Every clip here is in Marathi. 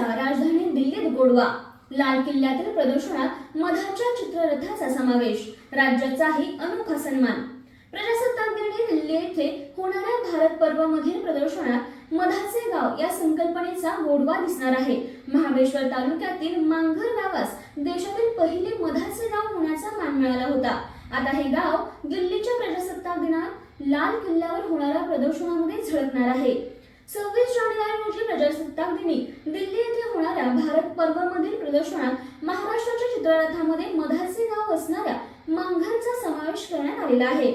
मंघरचा राजधानी दिल्लीत गोडवा. लाल किल्ल्यातील प्रदूषणात मधाच्या चित्ररथाचा समावेश. राज्याचाही अनोखा सन्मान. प्रजासत्ताक दिनी दिल्ली येथे होणाऱ्या भारत पर्वमधील प्रदर्शनात मधाचे गाव या संकल्पनेचा गोडवा दिसणार आहे. महाबळेश्वर तालुक्यातील मांघर गावास देशातील पहिले मधाचे गाव होण्याचा मान मिळाला होता. आता हे गाव दिल्लीच्या प्रजासत्ताक दिनात लाल किल्ल्यावर होणाऱ्या प्रदर्शनामध्ये झळकणार आहे. सव्वीस जानेवारी रोजी प्रजासत्ताक दिनी दिल्ली भारत प्रदर्शनात महाराष्ट्राच्या चित्ररथामध्ये मधाचे गाव असणाऱ्या मांघरचा समावेश करण्यात आलेला आहे.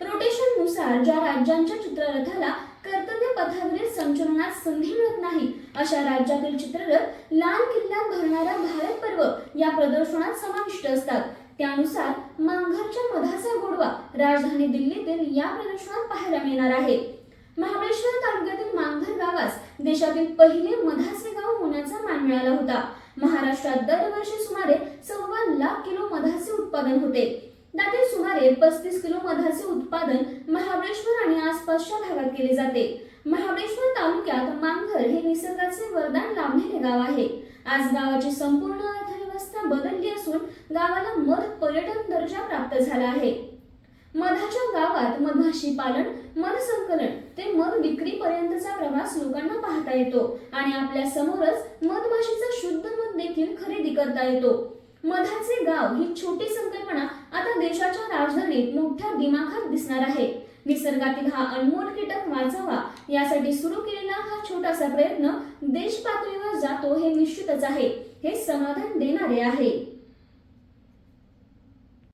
रोटेशननुसार ज्या राज्यांच्या चित्ररथाला कर्तव्य पथावरील संचलनात संधी मिळत नाही अशा राज्यातील चित्ररथ लाल किल्ल्यात भरणाऱ्या भारत पर्व या प्रदर्शनात समाविष्ट असतात. त्यानुसार मांघरच्या मधाचा गोडवा राजधानी दिल्लीतील या प्रदर्शनात पाहायला मिळणार आहे. महाबळेश्वर तालुक्यातील मांघर गावास देशातील पहिले मधाचे गाव होण्याचा मान मिळाला होता. महाराष्ट्रात दरवर्षी सुमारे सव्वा लाख किलो मधाचे उत्पादन होते. त्यातील सुमारे पस्तीस किलो मधाचे उत्पादन महाबळेश्वर आणि आसपासच्या भागात केले जाते. महाबळेश्वर तालुक्यात मांघर हे निसर्गाचे वरदान लाभलेले गाव आहे. आज गावाची संपूर्ण अर्थव्यवस्था बदलली असून गावाला मध पर्यटन दर्जा प्राप्त झाला आहे. मधाच्या गावात मधमाशी पालन मध संकलन ते मध विक्री पर्यंतचा प्रवास लोकांना पाहता येतो आणि आपल्या समोरच मधमाशीचा शुद्ध मध देखील खरेदी करता येतो. मधाचे गाव ही छोटी संकल्पना आता देशाच्या राजधानीत मोठ्या दिमाखात दिसणार आहे. निसर्गातील हा अनमोल कीटक वाचवा यासाठी सुरू केलेला हा छोटासा प्रयत्न देश पातळीवर जातो हे निश्चितच आहे. हे समाधान देणारे आहे.